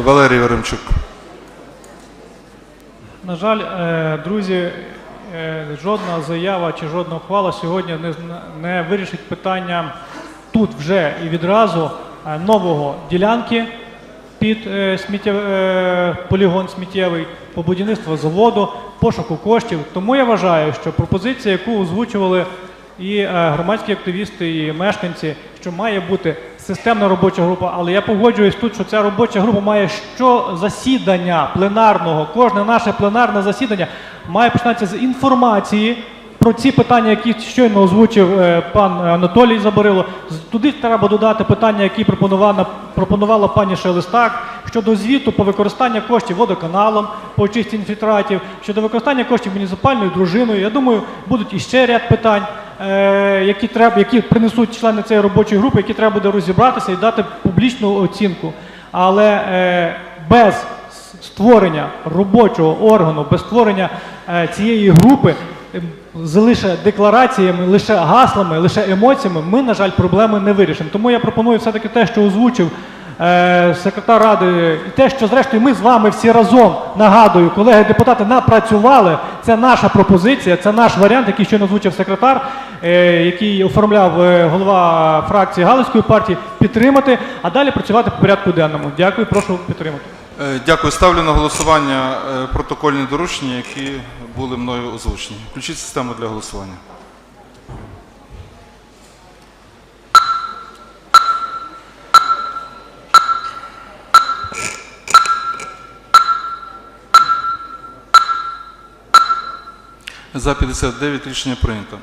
Валерій Веремчук. На жаль, е, друзі, е, жодна заява чи жодна ухвала сьогодні не, вирішить питання тут вже і відразу е, нового ділянки під полігон сміттєвий по будівництву заводу, пошуку коштів. Тому я вважаю, що пропозиція, яку озвучували і е, громадські активісти, і мешканці, що має бути системна робоча група. Але я погоджуюсь тут, що ця робоча група має що засідання пленарного, кожне наше пленарне засідання має починатися з інформації. Про ці питання, які щойно озвучив е, пан Анатолій Заборило, З- туди треба додати питання, які пропонувала, пані Шелестак щодо звіту по використанню коштів водоканалом по очисті інфільтратів, щодо використання коштів муніципальною дружиною. Я думаю, будуть іще ряд питань, які треба, які принесуть члени цієї робочої групи, які треба буде розібратися і дати публічну оцінку. Але е, без створення робочого органу, без створення е, цієї групи, лише деклараціями, лише гаслами, лише емоціями, ми, на жаль, проблеми не вирішимо. Тому я пропоную все-таки те, що озвучив е, секретар ради, і те, що зрештою ми з вами всі разом нагадую, колеги депутати напрацювали. Це наша пропозиція, це наш варіант, який щойно озвучив секретар, е, який оформляв е, голова фракції Галицької партії, підтримати, а далі працювати по порядку денному. Дякую, прошу підтримати. Дякую. Ставлю на голосування протокольні доручення, які були мною озвучені. Включіть систему для голосування. За 59 рішення прийнято.